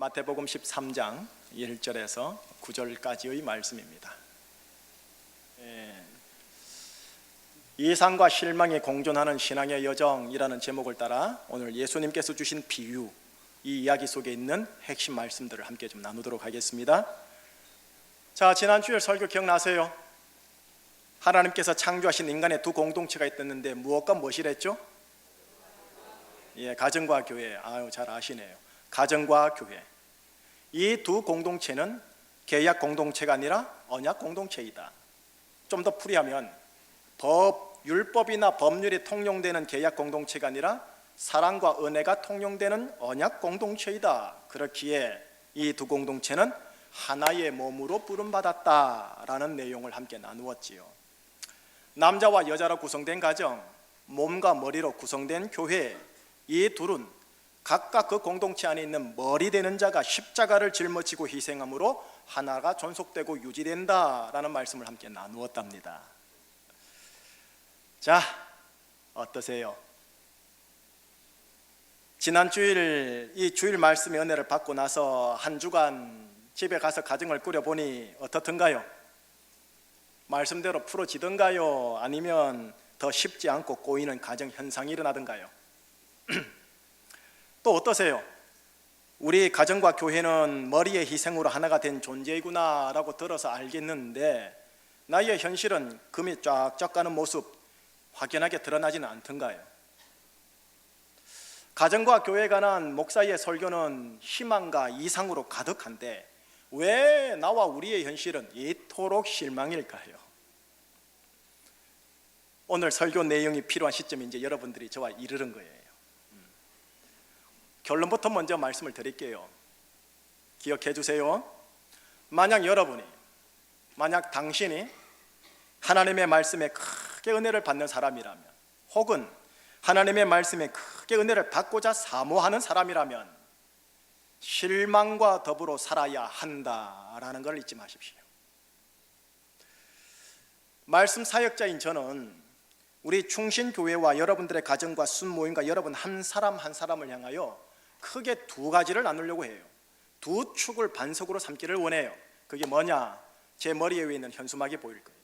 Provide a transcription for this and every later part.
마태복음 13장 1절에서 9절까지의 말씀입니다. 예. 예상과 실망이 공존하는 신앙의 여정이라는 제목을 따라 오늘 예수님께서 주신 비유 이 이야기 속에 있는 핵심 말씀들을 함께 좀 나누도록 하겠습니다. 자, 지난 주일 설교 기억나세요? 하나님께서 창조하신 인간의 두 공동체가 있었는데 무엇과 무엇이랬죠? 예, 가정과 교회. 아유, 잘 아시네요. 가정과 교회. 이 두 공동체는 계약 공동체가 아니라 언약 공동체이다. 좀 더 풀이하면 법, 율법이나 법률이 통용되는 계약 공동체가 아니라 사랑과 은혜가 통용되는 언약 공동체이다. 그렇기에 이 두 공동체는 하나의 몸으로 부름받았다라는 내용을 함께 나누었지요. 남자와 여자로 구성된 가정, 몸과 머리로 구성된 교회, 이 둘은 각각 그 공동체 안에 있는 머리 되는 자가 십자가를 짊어지고 희생함으로 하나가 존속되고 유지된다라는 말씀을 함께 나누었답니다. 자, 어떠세요? 지난 주일 이 주일 말씀의 은혜를 받고 나서 한 주간 집에 가서 가정을 꾸려 보니 어떻든가요? 말씀대로 풀어지던가요? 아니면 더 쉽지 않고 꼬이는 가정 현상이 일어나던가요? 또 어떠세요? 우리 가정과 교회는 머리의 희생으로 하나가 된 존재이구나라고 들어서 알겠는데 나의 현실은 금이 쫙쫙 가는 모습 확연하게 드러나지는 않던가요? 가정과 교회에 관한 목사의 설교는 희망과 이상으로 가득한데 왜 나와 우리의 현실은 이토록 실망일까요? 오늘 설교 내용이 필요한 시점에 이제 여러분들이 저와 이르는 거예요. 음. 결론부터 먼저 말씀을 드릴게요. 기억해 주세요. 만약 여러분이, 만약 당신이 하나님의 말씀에 크게 은혜를 받는 사람이라면, 혹은 하나님의 말씀에 크게 은혜를 받고자 사모하는 사람이라면, 실망과 더불어 살아야 한다라는 걸 잊지 마십시오. 말씀 사역자인 저는 우리 충신교회와 여러분들의 가정과 순모임과 여러분 한 사람 한 사람을 향하여 크게 두 가지를 나누려고 해요. 두 축을 반석으로 삼기를 원해요. 그게 뭐냐? 제 머리 위에 있는 현수막이 보일 거예요.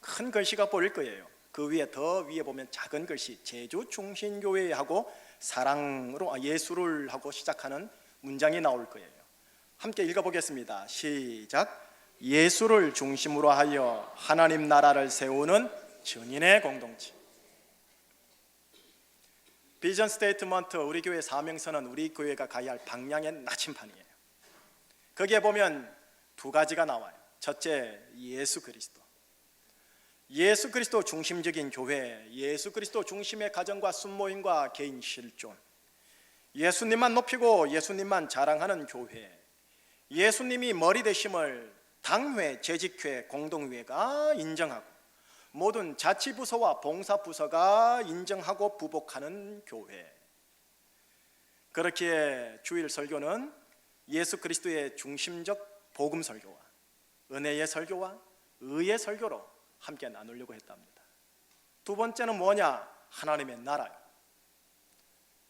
큰 글씨가 보일 거예요. 그 위에 더 위에 보면 작은 글씨 제주 충신교회 하고 사랑으로 아, 예수를 하고 시작하는 문장이 나올 거예요. 함께 읽어보겠습니다. 시작. 예수를 중심으로 하여 하나님 나라를 세우는 증인의 공동체. 비전 스테이트먼트 우리 교회 사명서는 우리 교회가 가야 할 방향의 나침판이에요. 거기에 보면 두 가지가 나와요. 첫째, 예수 그리스도. 예수 그리스도 중심적인 교회, 예수 그리스도 중심의 가정과 순모임과 개인 실존. 예수님만 높이고 예수님만 자랑하는 교회. 예수님이 머리 되심을 당회, 재직회, 공동회가 인정하고 모든 자치부서와 봉사부서가 인정하고 부복하는 교회. 그렇기에 주일 설교는 예수 그리스도의 중심적 복음 설교와 은혜의 설교와 의의 설교로 함께 나누려고 했답니다. 두 번째는 뭐냐? 하나님의 나라요.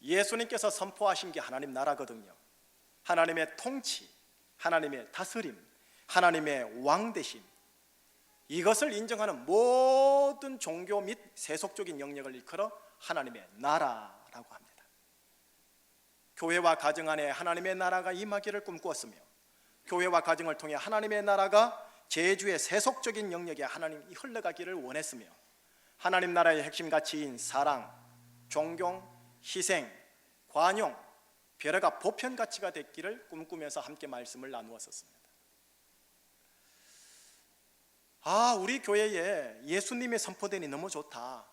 예수님께서 선포하신 게 하나님 나라거든요. 하나님의 통치, 하나님의 다스림, 하나님의 왕 대심. 이것을 인정하는 모든 종교 및 세속적인 영역을 일컬어 하나님의 나라라고 합니다. 교회와 가정 안에 하나님의 나라가 임하기를 꿈꾸었으며 교회와 가정을 통해 하나님의 나라가 제주의 세속적인 영역에 하나님이 흘러가기를 원했으며 하나님 나라의 핵심 가치인 사랑, 존경, 희생, 관용, 배려가 보편 가치가 됐기를 꿈꾸면서 함께 말씀을 나누었었습니다. 아, 우리 교회에 예수님이 선포되니 너무 좋다.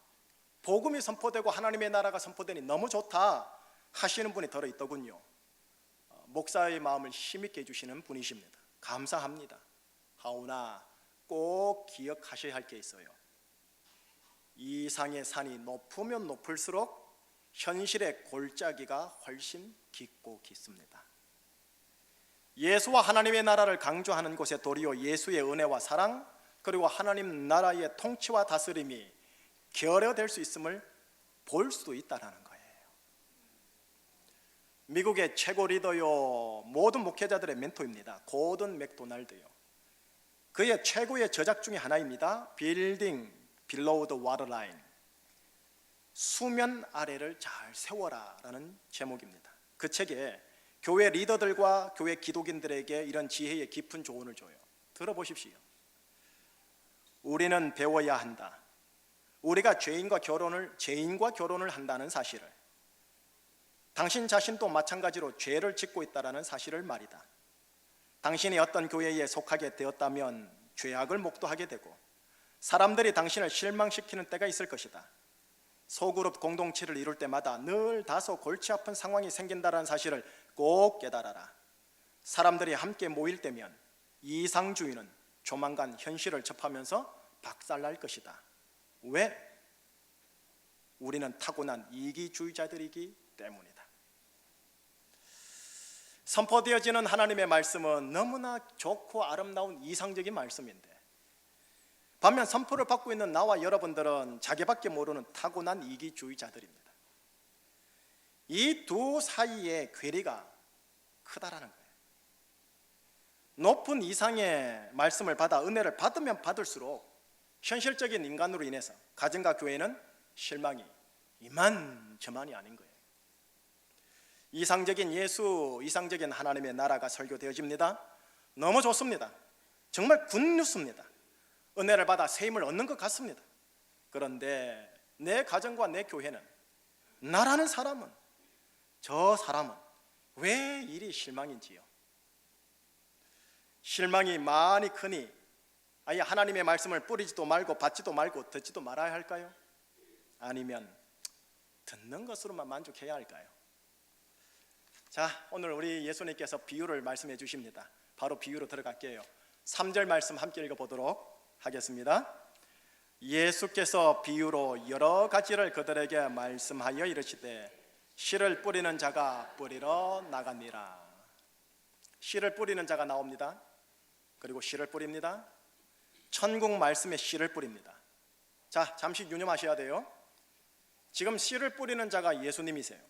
복음이 선포되고 하나님의 나라가 선포되니 너무 좋다 하시는 분이 더러 있더군요. 어, 목사의 마음을 힘있게 해주시는 분이십니다. 감사합니다. 하오나 꼭 기억하셔야 할 게 있어요. 이 상의 산이 높으면 높을수록 현실의 골짜기가 훨씬 깊고 깊습니다. 예수와 하나님의 나라를 강조하는 곳에 도리어 예수의 은혜와 사랑 그리고 하나님 나라의 통치와 다스림이 결여될 수 있음을 볼 수도 있다라는 거예요. 미국의 최고 리더요 모든 목회자들의 멘토입니다. 고든 맥도날드요. 그의 최고의 저작 중에 하나입니다. 빌딩 빌로우 더 와터 라인 수면 아래를 잘 세워라라는 제목입니다. 그 책에 교회 리더들과 교회 기독인들에게 이런 지혜의 깊은 조언을 줘요. 들어보십시오. 우리는 배워야 한다. 우리가 죄인과 결혼을 죄인과 결혼을 한다는 사실을 당신 자신도 마찬가지로 죄를 짓고 있다라는 사실을 말이다. 당신이 어떤 교회에 속하게 되었다면 죄악을 목도하게 되고 사람들이 당신을 실망시키는 때가 있을 것이다. 소그룹 공동체를 이룰 때마다 늘 다소 골치 아픈 상황이 생긴다는 사실을 꼭 깨달아라. 사람들이 함께 모일 때면 이상주의는 조만간 현실을 접하면서 박살날 것이다. 왜? 우리는 타고난 이기주의자들이기 때문이다. 선포되어지는 하나님의 말씀은 너무나 좋고 아름다운 이상적인 말씀인데 반면 선포를 받고 있는 나와 여러분들은 자기밖에 모르는 타고난 이기주의자들입니다. 이 두 사이의 괴리가 크다라는 거예요. 높은 이상의 말씀을 받아 은혜를 받으면 받을수록 현실적인 인간으로 인해서 가정과 교회는 실망이 이만저만이 아닌 거예요. 이상적인 예수, 이상적인 하나님의 나라가 설교되어집니다. 너무 좋습니다. 정말 굿뉴스입니다. 은혜를 받아 새 힘을 얻는 것 같습니다. 그런데 내 가정과 내 교회는 나라는 사람은 저 사람은 왜 이리 실망인지요? 실망이 많이 크니 아예 하나님의 말씀을 뿌리지도 말고 받지도 말고 듣지도 말아야 할까요? 아니면 듣는 것으로만 만족해야 할까요? 자, 오늘 우리 예수님께서 비유를 말씀해 주십니다. 바로 비유로 들어갈게요. 3절 말씀 함께 읽어 보도록 하겠습니다. 예수께서 비유로 여러 가지를 그들에게 말씀하여 이르시되 씨를 뿌리는 자가 뿌리러 나갑니다. 씨를 뿌리는 자가 나옵니다. 그리고 씨를 뿌립니다. 천국 말씀에 씨를 뿌립니다. 자, 잠시 유념하셔야 돼요. 지금 씨를 뿌리는 자가 예수님이세요.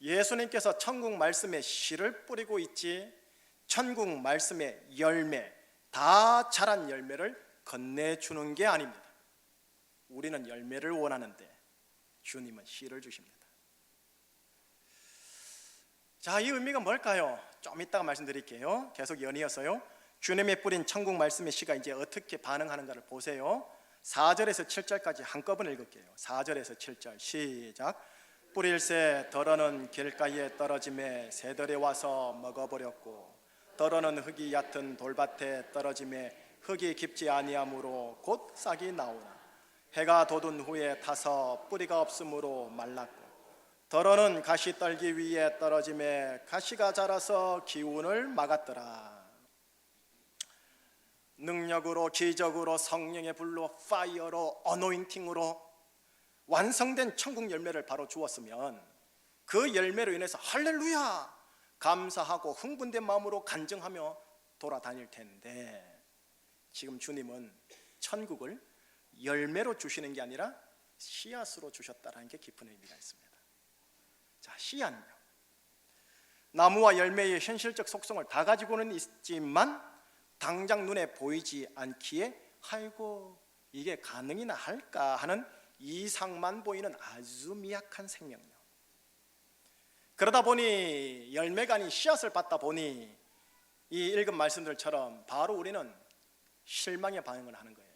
예수님께서 천국 말씀에 씨를 뿌리고 있지 천국 말씀의 열매, 다 자란 열매를 건네주는 게 아닙니다. 우리는 열매를 원하는데 주님은 씨를 주십니다. 자, 이 의미가 뭘까요? 좀 이따가 말씀드릴게요. 계속 연이어서요. 주님의 뿌린 천국 말씀의 씨가 이제 어떻게 반응하는가를 보세요. 4절에서 7절까지 한꺼번에 읽을게요. 4절에서 7절 시작. 뿌릴새 덜어는 길가에 떨어짐에 새들이 와서 먹어버렸고 덜어는 흙이 얕은 돌밭에 떨어짐에 흙이 깊지 아니하므로 곧 싹이 나오나 해가 돋은 후에 타서 뿌리가 없으므로 말랐고 덜어는 가시 떨기 위에 떨어짐에 가시가 자라서 기운을 막았더라 능력으로 기적으로 성령의 불로 파이어로 어노인팅으로 완성된 천국 열매를 바로 주었으면 그 열매로 인해서 할렐루야 감사하고 흥분된 마음으로 간증하며 돌아다닐 텐데 지금 주님은 천국을 열매로 주시는 게 아니라 씨앗으로 주셨다라는 게 깊은 의미가 있습니다. 자, 씨앗요. 나무와 열매의 현실적 속성을 다 가지고는 있지만 당장 눈에 보이지 않기에 아이고 이게 가능이나 할까 하는 이상만 보이는 아주 미약한 생명력. 그러다 보니 열매가 아닌 씨앗을 받다 보니 이 읽은 말씀들처럼 바로 우리는 실망의 반응을 하는 거예요.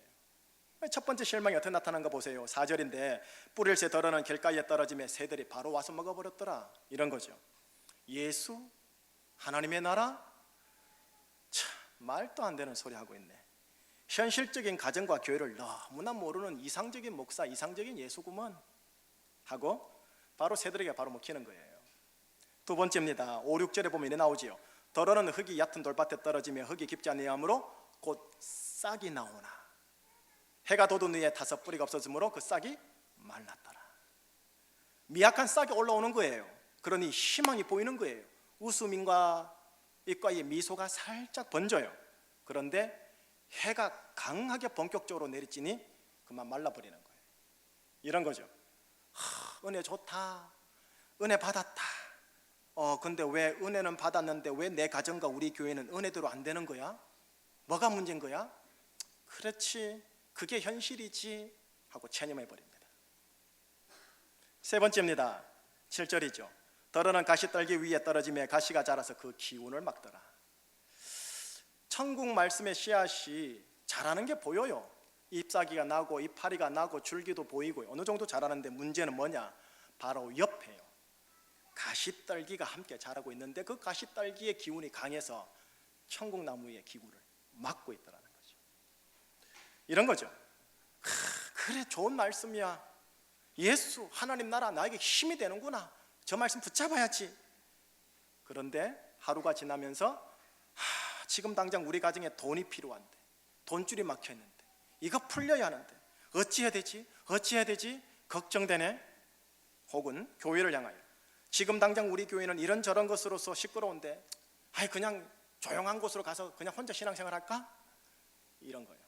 첫 번째 실망이 어떻게 나타난가 보세요. 4절인데 뿌릴 새 덜어는 길가에 떨어짐에 새들이 바로 와서 먹어버렸더라. 이런 거죠. 예수? 하나님의 나라? 참 말도 안 되는 소리 하고 있네. 현실적인 가정과 교회를 너무나 모르는 이상적인 목사, 이상적인 예수구먼 하고 바로 새들에게 바로 먹히는 거예요. 두 번째입니다. 5, 6절에 보면 이래 나오지요. 덜어는 흙이 얕은 돌밭에 떨어지며 흙이 깊지 아니하므로 곧 싹이 나오나 해가 돋은 후에 다섯 뿌리가 없어지므로 그 싹이 말랐더라 미약한 싹이 올라오는 거예요 그러니 희망이 보이는 거예요 웃음인가 입가에 미소가 살짝 번져요 그런데 해가 강하게 본격적으로 내리치니 그만 말라버리는 거예요 이런 거죠 하, 은혜 좋다 은혜 받았다 어 근데 왜 은혜는 받았는데 왜 내 가정과 우리 교회는 은혜대로 안 되는 거야? 뭐가 문제인 거야? 그렇지 그게 현실이지 하고 체념해 버립니다. 세 번째입니다. 7절이죠. 더러는 가시떨기 위에 떨어지며 가시가 자라서 그 기운을 막더라. 천국 말씀의 씨앗이 자라는 게 보여요. 잎사귀가 나고 잎파리가 나고 줄기도 보이고 어느 정도 자라는데 문제는 뭐냐? 바로 옆에요. 가시떨기가 함께 자라고 있는데 그 가시떨기의 기운이 강해서 천국 나무의 기구를 막고 있더라는 거죠. 이런 거죠. 크, 그래 좋은 말씀이야. 예수 하나님 나라 나에게 힘이 되는구나. 저 말씀 붙잡아야지. 그런데 하루가 지나면서 하, 지금 당장 우리 가정에 돈이 필요한데 돈줄이 막혀 있는데 이거 풀려야 하는데 어찌해야 되지? 어찌해야 되지? 걱정되네. 혹은 교회를 향하여 지금 당장 우리 교회는 이런 저런 것으로서 시끄러운데 아이 그냥 조용한 곳으로 가서 그냥 혼자 신앙생활 할까? 이런 거예요.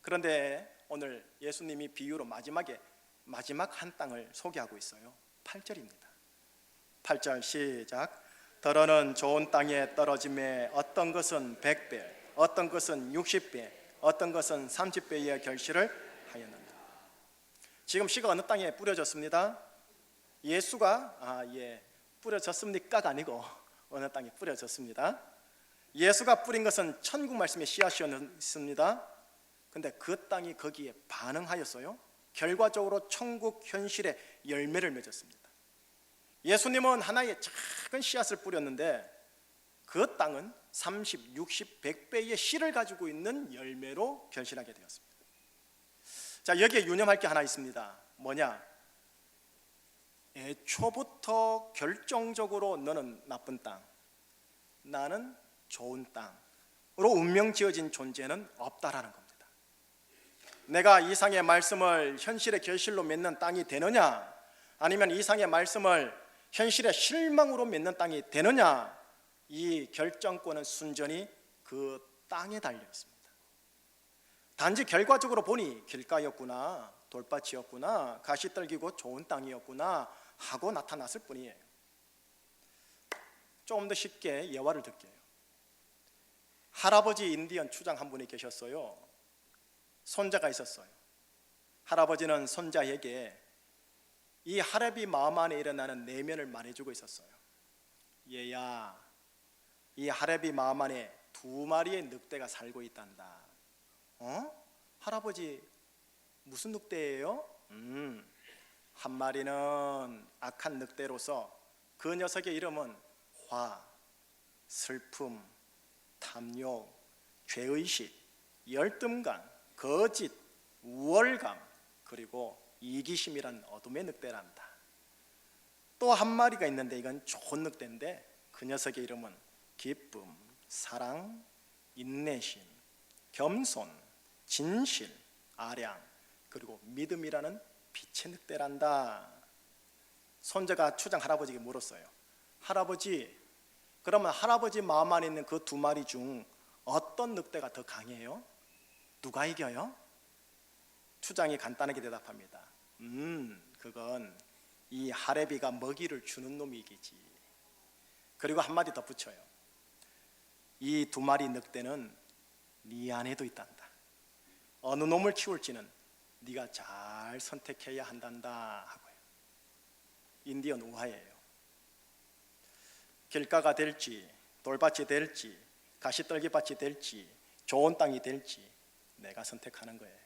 그런데 오늘 예수님이 비유로 마지막에 마지막 한 땅을 소개하고 있어요. 8절입니다. 8절 시작. 더러는 좋은 땅에 떨어짐에 어떤 것은 100배, 어떤 것은 60배, 어떤 것은 30배의 결실을 하였는다. 지금 씨가 어느 땅에 뿌려졌습니다. 예수가 아 예, 뿌려졌습니까가 아니고 어느 땅에 뿌려졌습니다. 예수가 뿌린 것은 천국 말씀의 씨앗이었습니다. 근데 그 땅이 거기에 반응하였어요. 결과적으로 천국 현실의 열매를 맺었습니다. 예수님은 하나의 작은 씨앗을 뿌렸는데 그 땅은 30, 60, 100배의 씨를 가지고 있는 열매로 결실하게 되었습니다. 자, 여기에 유념할 게 하나 있습니다. 뭐냐? 애초부터 결정적으로 너는 나쁜 땅, 나는 좋은 땅으로 운명 지어진 존재는 없다라는 겁니다. 내가 이상의 말씀을 현실의 결실로 맺는 땅이 되느냐, 아니면 이상의 말씀을 현실의 실망으로 맺는 땅이 되느냐, 이 결정권은 순전히 그 땅에 달려 있습니다. 단지 결과적으로 보니 길가였구나, 돌밭이었구나, 가시 떨기고 좋은 땅이었구나 하고 나타났을 뿐이에요. 조금 더 쉽게 예화를 들게요. 할아버지 인디언 추장 한 분이 계셨어요. 손자가 있었어요. 할아버지는 손자에게 이 할애비 마음 안에 일어나는 내면을 말해주고 있었어요. 얘야, 이 할애비 마음 안에 두 마리의 늑대가 살고 있단다. 어? 할아버지 무슨 늑대예요? 음, 한 마리는 악한 늑대로서 그 녀석의 이름은 화, 슬픔, 탐욕, 죄의식, 열등감, 거짓, 우월감, 그리고 이기심이란 어둠의 늑대란다. 또 한 마리가 있는데 이건 좋은 늑대인데 그 녀석의 이름은 기쁨, 사랑, 인내심, 겸손, 진실, 아량, 그리고 믿음이라는 빛의 늑대란다. 손자가 추장 할아버지에게 물었어요. 할아버지, 그러면 할아버지 마음 안에 있는 그 두 마리 중 어떤 늑대가 더 강해요? 누가 이겨요? 추장이 간단하게 대답합니다. 음, 그건 이 하레비가 먹이를 주는 놈이 이기지. 그리고 한마디 더 붙여요. 이 두 마리 늑대는 네 안에도 있단다. 어느 놈을 키울지는 네가 잘 선택해야 한단다 하고요. 인디언 우화예요. 길가가 될지 돌밭이 될지 가시떨기밭이 될지 좋은 땅이 될지 내가 선택하는 거예요.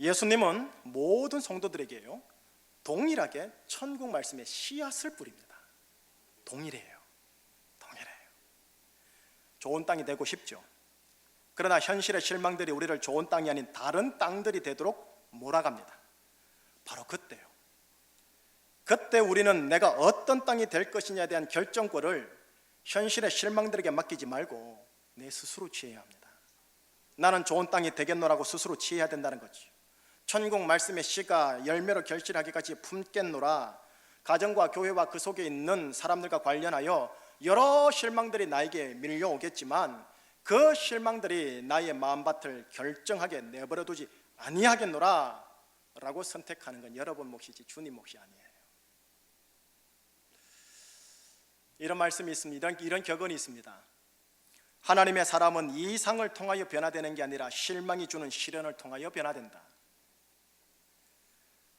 예수님은 모든 성도들에게요 동일하게 천국 말씀의 씨앗을 뿌립니다. 동일해요. 동일해요. 좋은 땅이 되고 싶죠. 그러나 현실의 실망들이 우리를 좋은 땅이 아닌 다른 땅들이 되도록 몰아갑니다. 바로 그때요. 그때 우리는 내가 어떤 땅이 될 것이냐에 대한 결정권을 현실의 실망들에게 맡기지 말고 내 스스로 취해야 합니다. 나는 좋은 땅이 되겠노라고 스스로 취해야 된다는 거지. 천국 말씀의 씨가 열매로 결실하기까지 품겠노라. 가정과 교회와 그 속에 있는 사람들과 관련하여 여러 실망들이 나에게 밀려오겠지만 그 실망들이 나의 마음밭을 결정하게 내버려 두지 아니하겠노라 라고 선택하는 건 여러분 몫이지 주님 몫이 아니에요 이런 말씀이 있습니다 이런, 이런 격언이 있습니다 하나님의 사람은 이상을 통하여 변화되는 게 아니라 실망이 주는 시련을 통하여 변화된다.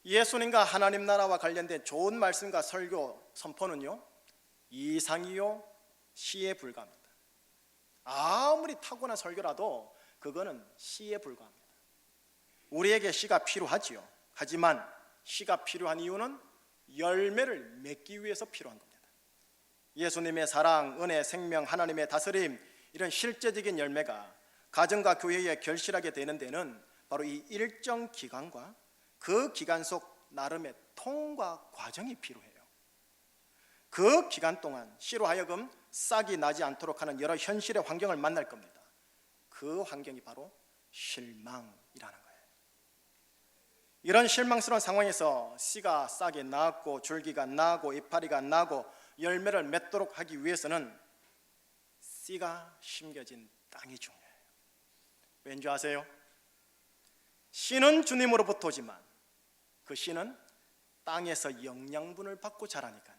예수님과 하나님 나라와 관련된 좋은 말씀과 설교 선포는요 이상이요 시에 불과합니다. 아무리 타고난 설교라도 그거는 시에 불과합니다. 우리에게 시가 필요하지요. 하지만 시가 필요한 이유는 열매를 맺기 위해서 필요한 겁니다. 예수님의 사랑, 은혜, 생명, 하나님의 다스림 이런 실제적인 열매가 가정과 교회에 결실하게 되는 데는 바로 이 일정 기간과 그 기간 속 나름의 통과 과정이 필요해요. 그 기간 동안 씨로 하여금 싹이 나지 않도록 하는 여러 현실의 환경을 만날 겁니다. 그 환경이 바로 실망이라는 거예요. 이런 실망스러운 상황에서 씨가 싹이 나고 줄기가 나고 이파리가 나고 열매를 맺도록 하기 위해서는 씨가 심겨진 땅이 중요해요. 왠지 아세요? 씨는 주님으로부터 오지만 그 씨는 땅에서 영양분을 받고 자라니까요.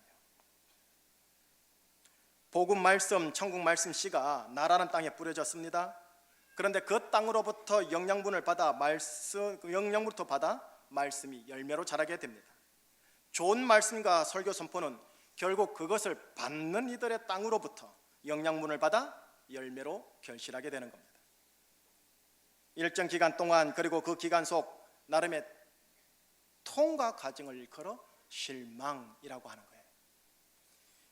복음 말씀, 천국 말씀 씨가 나라는 땅에 뿌려졌습니다. 그런데 그 땅으로부터 영양분을 받아 말씀 그 영양분부터 받아 말씀이 열매로 자라게 됩니다. 좋은 말씀과 설교 선포는 결국 그것을 받는 이들의 땅으로부터 영양분을 받아 열매로 결실하게 되는 겁니다. 일정 기간 동안 그리고 그 기간 속 나름의 통과 과정을 일컬어 실망이라고 하는 거예요.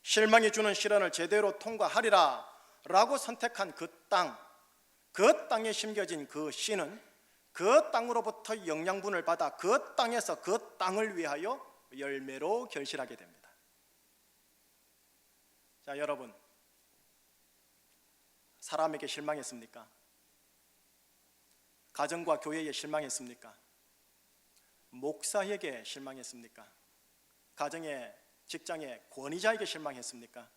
실망이 주는 시련을 제대로 통과하리라 라고 선택한 그 땅, 그 땅에 심겨진 그 씨는 그 땅으로부터 영양분을 받아 그 땅에서 그 땅을 위하여 열매로 결실하게 됩니다. 자, 여러분. 사람에게 실망했습니까? 가정과 교회에 실망했습니까? 목사에게 실망했습니까? 가정의 직장의 권위자에게 실망했습니까?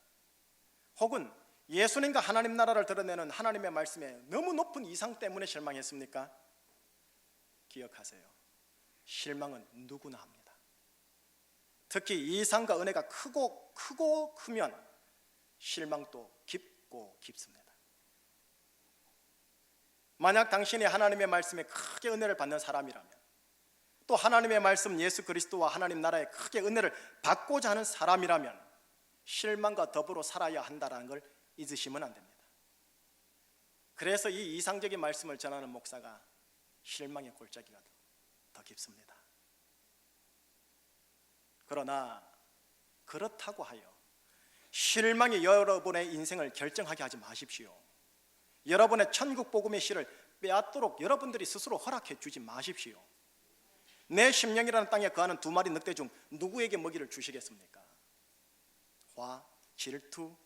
혹은 예수님과 하나님 나라를 드러내는 하나님의 말씀에 너무 높은 이상 때문에 실망했습니까? 기억하세요. 실망은 누구나 합니다. 특히 이상과 은혜가 크고 크고 크면 실망도 깊고 깊습니다. 만약 당신이 하나님의 말씀에 크게 은혜를 받는 사람이라면 또 하나님의 말씀 예수 그리스도와 하나님 나라에 크게 은혜를 받고자 하는 사람이라면 실망과 더불어 살아야 한다는 걸 잊으시면 안 됩니다. 그래서 이 이상적인 말씀을 전하는 목사가 실망의 골짜기가 더 깊습니다. 그러나 그렇다고 하여 실망이 여러분의 인생을 결정하게 하지 마십시오. 여러분의 천국 복음의 씨를 빼앗도록 여러분들이 스스로 허락해 주지 마십시오. 내 심령이라는 땅에 거하는 두 마리 늑대 중 누구에게 먹이를 주시겠습니까? 화, 질투,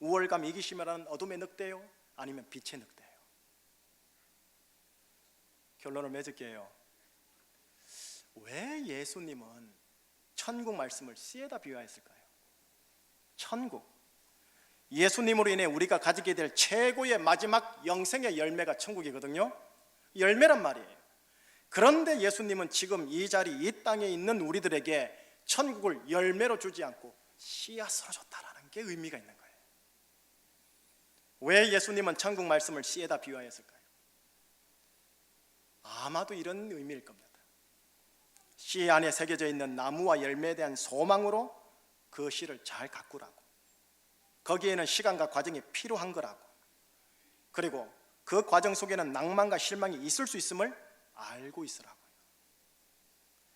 우월감, 이기심이라는 어둠의 늑대요? 아니면 빛의 늑대요? 결론을 맺을게요. 왜 예수님은 천국 말씀을 씨에다 비유했을까요? 천국. 예수님으로 인해 우리가 가지게 될 최고의 마지막 영생의 열매가 천국이거든요. 열매란 말이에요. 그런데 예수님은 지금 이 자리 이 땅에 있는 우리들에게 천국을 열매로 주지 않고 씨앗으로 줬다라는 게 의미가 있는 거예요. 왜 예수님은 천국 말씀을 씨에다 비유하였을까요? 아마도 이런 의미일 겁니다. 씨 안에 새겨져 있는 나무와 열매에 대한 소망으로 그 씨를 잘 가꾸라고. 거기에는 시간과 과정이 필요한 거라고. 그리고 그 과정 속에는 낭만과 실망이 있을 수 있음을 알고 있으라고요.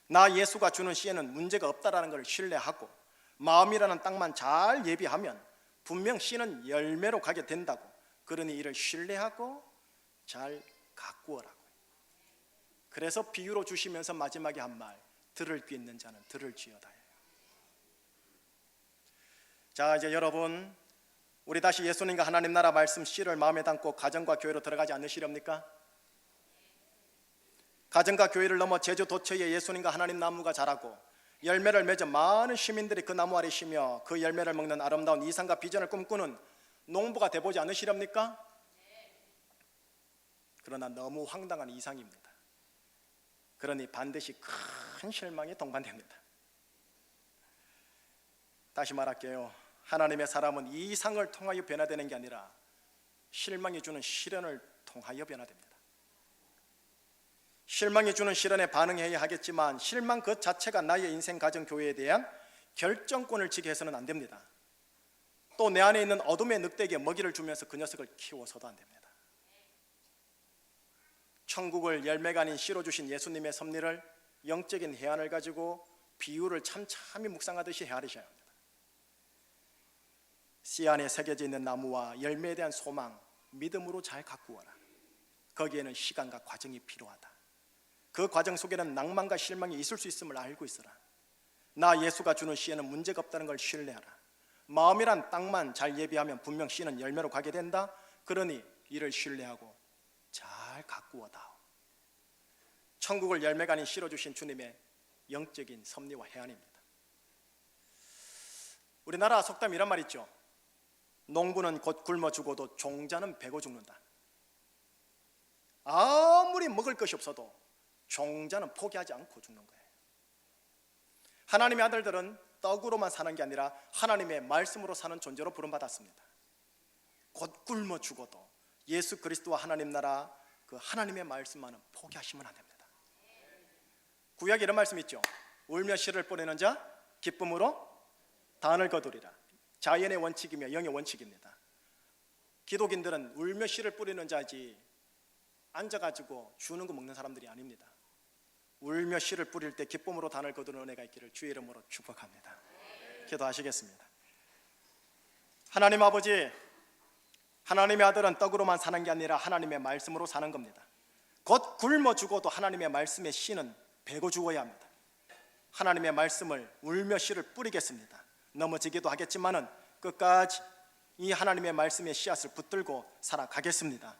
나 예수가 주는 씨에는 문제가 없다라는 것을 신뢰하고 마음이라는 땅만 잘 예비하면 분명 씨는 열매로 가게 된다고. 그러니 이를 신뢰하고 잘 가꾸어라고요. 그래서 비유로 주시면서 마지막에 한 말, 들을 귀 있는 자는 들을지어다예요. 자, 이제 여러분 우리 다시 예수님과 하나님 나라 말씀 씨를 마음에 담고 가정과 교회로 들어가지 않으시렵니까? 가정과 교회를 넘어 제주 도처에 예수님과 하나님 나무가 자라고 열매를 맺어 많은 시민들이 그 나무 아래 쉬며 그 열매를 먹는 아름다운 이상과 비전을 꿈꾸는 농부가 돼보지 않으시렵니까? 그러나 너무 황당한 이상입니다. 그러니 반드시 큰 실망이 동반됩니다. 다시 말할게요. 하나님의 사람은 이 이상을 통하여 변화되는 게 아니라 실망이 주는 시련을 통하여 변화됩니다. 실망이 주는 시련에 반응해야 하겠지만 실망 그 자체가 나의 인생 가정 교회에 대한 결정권을 지게 해서는 안 됩니다. 또 내 안에 있는 어둠의 늑대에게 먹이를 주면서 그 녀석을 키워서도 안 됩니다. 천국을 열매가 아닌 씨로 주신 예수님의 섭리를 영적인 해안을 가지고 비유를 참참히 묵상하듯이 헤아리셔야 합니다. 씨 안에 새겨져 있는 나무와 열매에 대한 소망, 믿음으로 잘 가꾸어라. 거기에는 시간과 과정이 필요하다. 그 과정 속에는 낭만과 실망이 있을 수 있음을 알고 있어라. 나 예수가 주는 씨에는 문제가 없다는 걸 신뢰하라. 마음이란 땅만 잘 예비하면 분명 씨는 열매로 가게 된다. 그러니 이를 신뢰하고 잘 가꾸어다오. 천국을 열매가 아닌 씨로 주신 주님의 영적인 섭리와 해안입니다. 우리나라 속담 이런 말 있죠. 농부는 곧 굶어 죽어도 종자는 배고 죽는다. 아무리 먹을 것이 없어도 종자는 포기하지 않고 죽는 거예요. 하나님의 아들들은 떡으로만 사는 게 아니라 하나님의 말씀으로 사는 존재로 부름받았습니다. 곧 굶어 죽어도 예수 그리스도와 하나님 나라 그 하나님의 말씀만은 포기하시면 안 됩니다. 구약에 이런 말씀 있죠. 울며 씨를 뿌리는 자 기쁨으로 단을 거두리라. 자연의 원칙이며 영의 원칙입니다. 기독인들은 울며 씨를 뿌리는 자지 앉아가지고 주는 거 먹는 사람들이 아닙니다. 울며 씨를 뿌릴 때 기쁨으로 단을 거두는 은혜가 있기를 주의 이름으로 축복합니다. 기도하시겠습니다. 하나님 아버지, 하나님의 아들은 떡으로만 사는 게 아니라 하나님의 말씀으로 사는 겁니다. 곧 굶어 죽어도 하나님의 말씀의 씨는 배고 죽어야 합니다. 하나님의 말씀을 울며 씨를 뿌리겠습니다. 넘어지기도 하겠지만은 끝까지 이 하나님의 말씀의 씨앗을 붙들고 살아가겠습니다.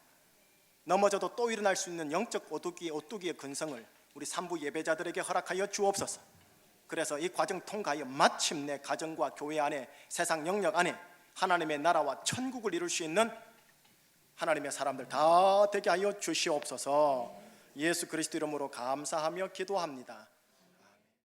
넘어져도 또 일어날 수 있는 영적 오뚜기 오뚜기의 근성을 우리 삼부 예배자들에게 허락하여 주옵소서. 그래서 이 과정 통과하여 마침내 가정과 교회 안에 세상 영역 안에 하나님의 나라와 천국을 이룰 수 있는 하나님의 사람들 다 되게 하여 주시옵소서. 예수 그리스도 이름으로 감사하며 기도합니다.